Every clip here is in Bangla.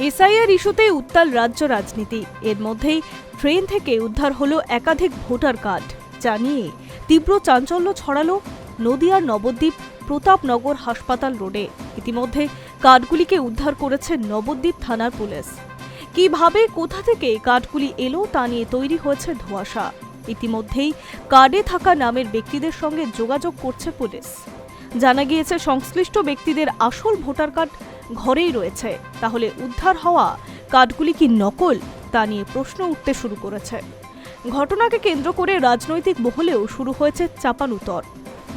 এসআইআর ইস্যুতে উত্তাল রাজ্য রাজনীতি। এর মধ্যেই ট্রেন থেকে উদ্ধার হলো একাধিক ভোটার কার্ড। যা নিয়ে তীব্র চাঞ্চল্য ছড়ালো নদিয়ার নবদ্বীপ প্রতাপনগর হাসপাতাল রোডে। ইতিমধ্যে কার্ডগুলিকে উদ্ধার করেছে নবদ্বীপ থানার পুলিশ। কীভাবে, কোথা থেকে কার্ডগুলি এলো তা নিয়ে তৈরি হয়েছে ধোঁয়াশা। ইতিমধ্যেই কার্ডে থাকা নামের ব্যক্তিদের সঙ্গে যোগাযোগ করছে পুলিশ। জানা গিয়েছে, সংশ্লিষ্ট ব্যক্তিদের আসল ভোটার কার্ড ঘরেই রয়েছে। তাহলে উদ্ধার হওয়া কার্ডগুলি কি নকল? তা নিয়ে প্রশ্ন উঠতে শুরু করেছে। ঘটনাকে কেন্দ্র করে রাজনৈতিক মহলেও শুরু হয়েছে চাপানুতর।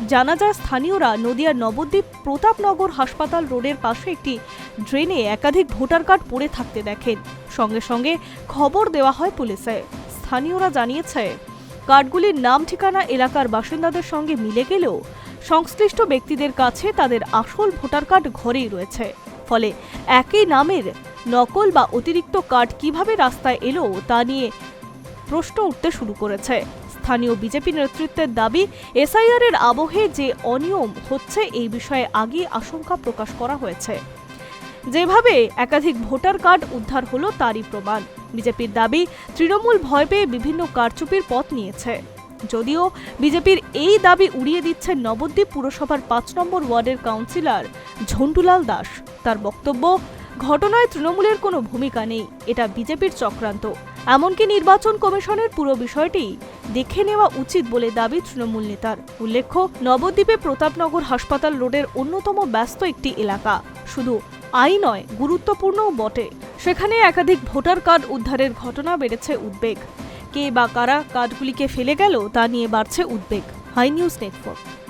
জানা যায়, স্থানীয়রা নদিয়ার নবদ্বীপ প্রতাপনগর হাসপাতাল রোডের পাশে একটি ড্রেনে একাধিক ভোটার কার্ড পড়ে থাকতে দেখেন। সঙ্গে সঙ্গে খবর দেওয়া হয় পুলিশে। স্থানীয়রা জানিয়েছে কার্ডগুলির নাম, ঠিকানা, এলাকার বাসিন্দাদের সঙ্গে মিলে গেলেও সংশ্লিষ্ট ব্যক্তিদের কাছে তাদের আসল ভোটার কার্ড ঘরেই রয়েছে। ফলে একই নামের নকল বা অতিরিক্ত কার্ড কীভাবে রাস্তায় এলো তা নিয়ে প্রশ্ন উঠতে শুরু করেছে। স্থানীয় বিজেপি নেতৃত্বের দাবি এসআইআর এর আবহে যে অনিয়ম হচ্ছে এই বিষয়ে আগে আশঙ্কা প্রকাশ করা হয়েছে। যেভাবে একাধিক ভোটার কার্ড উদ্ধার হলো তারই প্রমাণ। বিজেপির দাবি, তৃণমূল ভয় পেয়ে বিভিন্ন কারচুপির পথ নিয়েছে। যদিও বিজেপির এই দাবি উড়িয়ে দিচ্ছে নবদ্বীপ পুরসভার পাঁচ নম্বর ওয়ার্ডের কাউন্সিলর ঝন্টুলাল দাস। তার বক্তব্য, ঘটনায় তৃণমূলের কোনো ভূমিকা নেই, এটা বিজেপির চক্রান্ত। এমনকি নির্বাচন কমিশনের পুরো বিষয়টি দেখে নেওয়া উচিত বলে দাবি তৃণমূল নেতার। উল্লেখ্য, নবদ্বীপে প্রতাপনগর হাসপাতাল রোডের অন্যতম ব্যস্ত একটি এলাকা। শুধু আই নয়, গুরুত্বপূর্ণও বটে। সেখানে একাধিক ভোটার কার্ড উদ্ধারের ঘটনা বেড়েছে উদ্বেগ। কে বা কারা কার্ডগুলিকে ফেলে গেল তা নিয়ে বাড়ছে উদ্বেগ। High news network.